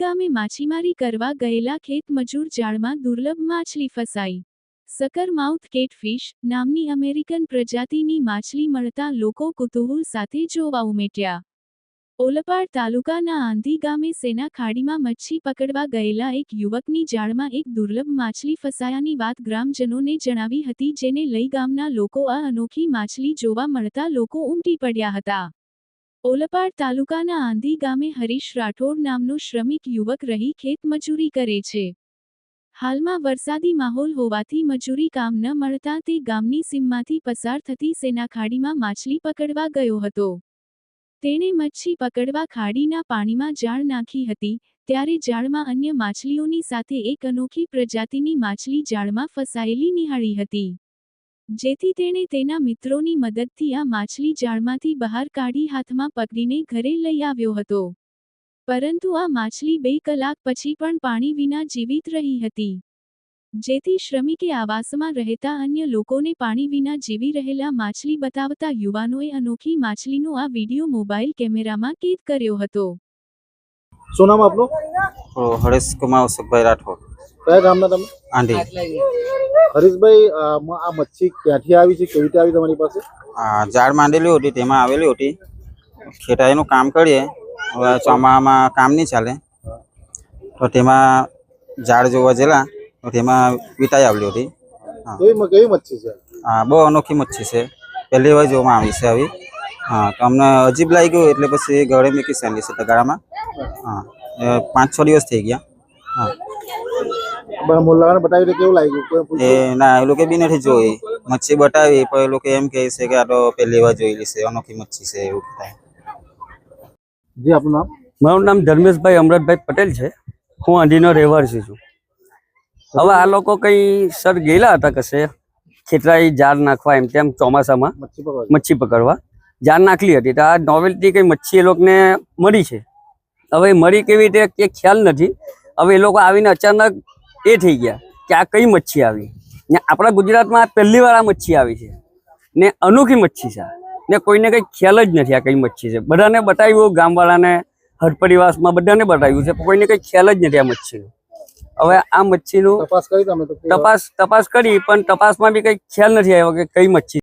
ગામે માછીમારી કરવા ગયેલા ખેતમજૂર જાળમાં દુર્લભ માછલી ફસાઈ. સકર માઉથ કેટફિશ નામની અમેરિકન પ્રજાતિની માછલી મળતા લોકો કુતૂહલ સાથે જોવા ઉમેટ્યા. ઓલપાડ તાલુકાના આંધી ગામે સેના ખાડીમાં મચ્છી પકડવા ગયેલા એક યુવકની જાળમાં એક દુર્લભ માછલી ફસાયાની વાત ગ્રામજનોને જણાવી હતી, જેને લઈ ગામના લોકો આ અનોખી માછલી જોવા મળતા લોકો ઉમટી પડ્યા હતા. ઓલપાડ તાલુકાના આંધી ગામે હરીશ રાઠોડ નામનો શ્રમિક યુવક રહી ખેત મજૂરી કરે છે. હાલમાં વરસાદી માહોલ હોવાથી મજૂરી કામ ન મળતા તે ગામની સીમમાંથી પસાર થતી સેના ખાડીમાં માછલી પકડવા ગયો હતો. તેણે મચ્છી પકડવા ખાડીના પાણીમાં જાળ નાખી હતી, ત્યારે જાળમાં અન્ય માછલીઓની સાથે એક અનોખી પ્રજાતિની માછલી જાળમાં ફસાયેલી નિહાળી હતી. જેથી તેણે તેના મિત્રોની મદદથી આ માછલી જાળમાંથી બહાર કાઢી હાથમાં પકડીને ઘરે લઈ આવ્યો હતો. પરંતુ આ માછલી બે કલાક પછી પણ પાણી વિના જીવિત રહી હતી. જેથી શ્રમિકે આવાસમાં રહેતા અન્ય લોકોને પાણી વિના જીવી રહેલા માછલી બતાવતા યુવાનોએ અનોખી માછલીનો આ વીડિયો મોબાઈલ કેમેરામાં કેદ કર્યો હતો. શું નામ આપનું? હરેશ કુમાર અશોકભાઈ રાઠોડ. કયા ગામના તમે? આંધી હરીશભાઈ આ મચ્છી ક્યાંથી આવી છે? કેવી રીતે આવી તમારી પાસે? આ ઝાડ માંડેલી હતી તેમાં આવેલી હતી. ખેટાઈનું કામ કરીએ. હવે ચોમાસામાં કામ નહીં ચાલે. તો તેમાં ઝાડ જોવા જેલા તો તેમાં વિટાઈ આવેલી હતી. કેવી કેવી મચ્છી છે? હા બહુ અનોખી મચ્છી છે. પહેલી વાર જોવામાં આવી છે આવી. હા તો અમને અજીબ લાગી ગયું એટલે પછી ઘરે મૂકી સેલી છે તગારામાં. હા પાંચ છ દિવસ થઈ ગયા. મોલ્લાને બતાવી કેવું લાગ્યું? એ ના એ લોકો બી નથી જોઈ. મચ્છી બતાવી પણ એ લોકો એમ કહે છે કે આ તો પહેલી વાર જોયેલી છે અનોખી મચ્છી છે એવું કહેતા. જી આપનું નામ? મારું નામ ધર્મેશભાઈ અમરતભાઈ પટેલ છે. હું આંધીનો રહેવાસી છું. હવે આ લોકો કઈ સર ગયેલા હતા કશે? ખેતરાઈ જાળ નાખવા એમ તેમ ચોમાસામાં મચ્છી પકડવા જાર જાળ નાખલી હતી. તો આ નોવેલ્ટી કઈ મચ્છી એ લોકોને મળી છે? હવે મળી કેવી રીતે? કે ખ્યાલ નથી. હવે એ લોકો આવીને અચાનક એ થઈ ગયા કે આ કઈ મચ્છી આવી? ને આપણા ગુજરાતમાં પહેલી વાર આ મચ્છી આવી છે. ને અનોખી મચ્છી છે. ને કોઈને કઈ ખ્યાલ જ નથી આ કઈ મચ્છી છે. બધાને બતાવ્યું ગામવાળાને હરપરિવાસમાં બધાને બતાવ્યું છે પણ કોઈને કઈ ખ્યાલ જ નથી આ મચ્છીનો. હવે આ મચ્છીનું તપાસ કરી તમે તપાસ તપાસ કરી પણ તપાસમાં બી કઈ ખ્યાલ નથી આવ્યો કે કઈ મચ્છી